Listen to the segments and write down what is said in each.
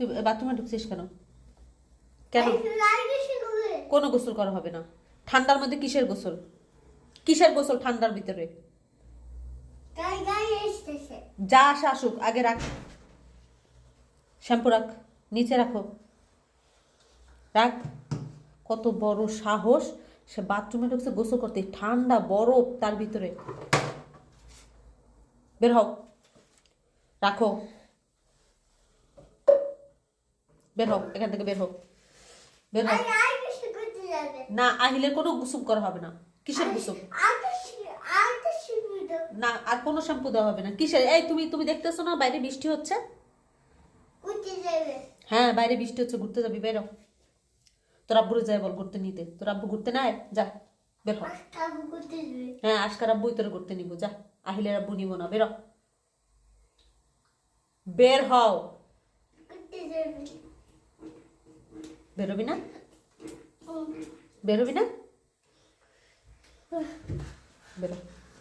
তুই বাথরুমে ঢুকছিস কেন? কেন? কোনো গোসল করা হবে না। ঠান্ডার মধ্যে কিসের গোসল? কিসের গোসল ঠান্ডার ভিতরে? যা আসে আসুক আগে রাখ। শ্যাম্পু রাখ নিচে রাখো। রাখ। কত বড় সাহস সে বাথরুমে ঢুকছে গোসল করতে। ঠান্ডা বরফ তার ভিতরে। বের হও। রাখো। বের হও এখান থেকে বের হও। বের হও। না আহিলের কোনো গুসুম করা হবে না। কিসের গুসুম? না আর কোনো শ্যাম্পু দেওয়া হবে না। কিসের? এই তুমি তুমি দেখতেছো না বাইরে বৃষ্টি হচ্ছে? হ্যাঁ বাইরে বৃষ্টি হচ্ছে ঘুরতে যাবি বেরো তোর আব্বুরে যায় বল ঘুরতে নিতে। তোর আব্বু ঘুরতে নাই যা বের হ হ্যাঁ আজকার আব্বুই তোর ঘুরতে নিব যা। আহিলের আব্বু নিব না বেরো বের হও। বেরোবি না? বেরোবি না? বেরো,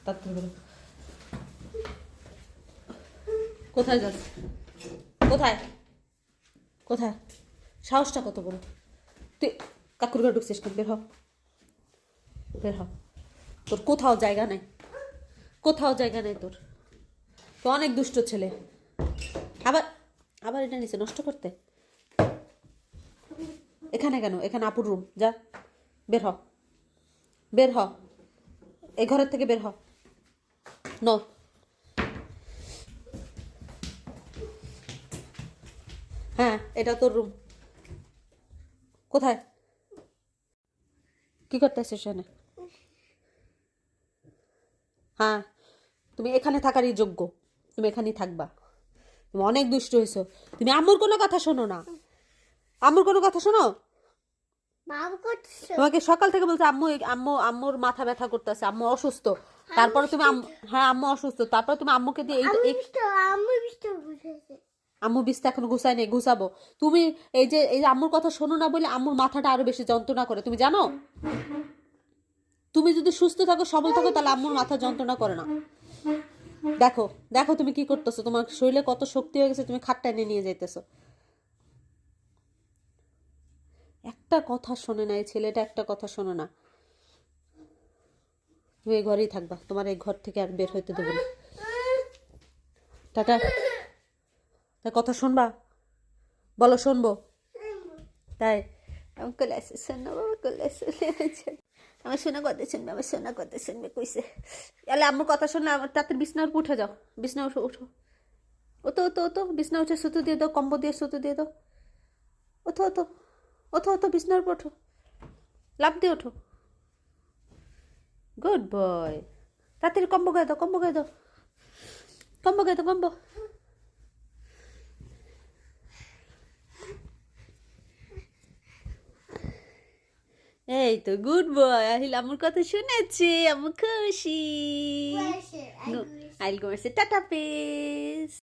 তাড়াতাড়ি বেরো। কোথায় যাস? কোথায়? কোথায়? সাহসটা কত বড়? তুই কাকুর ঘরে ঢুকছিস বের হ। বের হ। তোর কোথাও জায়গা নেই। কোথাও জায়গা নেই তোর। তো অনেক দুষ্ট ছেলে। আবার আবার এটা নিচে নষ্ট করতে? এখানে কেন? এখানে আপুর রুম যা। বের হ। বের হ। এই ঘরের থেকে বের হ। ন। হ্যাঁ এটা তোর রুম কোথায়? কি করতে আসছিস এখানে? হ্যাঁ তুমি এখানে থাকারই যোগ্য। তুমি এখানেই থাকবা। তুমি অনেক দুষ্ট হয়েছো তুমি আম্মুর কোনো কথা শোনো না। আম্মুর কোনো কথা শোনো? তোমাকে সকাল থেকে বলছে আম্মু আম্মু আম্মুর মাথা ব্যথা করতেছে আম্মু অসুস্থ। তারপরে তুমি হ্যাঁ আম্মু অসুস্থ। তারপরে তুমি আম্মুকে দিয়ে এই আম্মু বিস্তা এখন গুছাই নেই গুছাবো তুমি এই যে এই আম্মুর কথা শোনো না বলে আম্মুর মাথাটা আরও বেশি যন্ত্রণা করে। তুমি জানো? তুমি যদি সুস্থ থাকো সবল থাকো তাহলে আম্মুর মাথা যন্ত্রণা করে না। দেখো দেখো তুমি কি করতেছো। তোমার শরীরে কত শক্তি হয়ে গেছে তুমি খাটটা এনে নিয়ে যাইতেছো। একটা কথা শোনে না, এই ছেলেটা একটা কথা শোনে না। তুমি এই ঘরেই থাকবা, তোমার এই ঘর থেকে আর বের হইতে দেবো না। টাটা। তা কথা শুনবা? বলো, শুনব? তাই। আমার কলে আসে শোনো বাবা আমার শোনা, কথা শুনবে, আমার শোনা, কথা শুনবে, কইছে। তাহলে আমার কথা শুনলে আমার তাতে উপর উঠে যাও বিছনা উঠো উঠো। ওতো ওতো ওতো, বিছনা উঠে সুতো দিয়ে দাও কম্বো দিয়ে সুতো দিয়ে দাও। ওঠো ওঠো ওঠো ওঠো বিছনার উপর ওঠো। লাভ দিয়ে ওঠো। গুড বয় তাড়াতাড়ি কম্বো গায়ে দাও কম্বো গায়ে দাও। কম্বো গায়ে দাও কম্বো। এই তো গুড বয় আহিল আমার কথা শুনেছি আমার খুশি। আইল গোমেছে টাটা পেস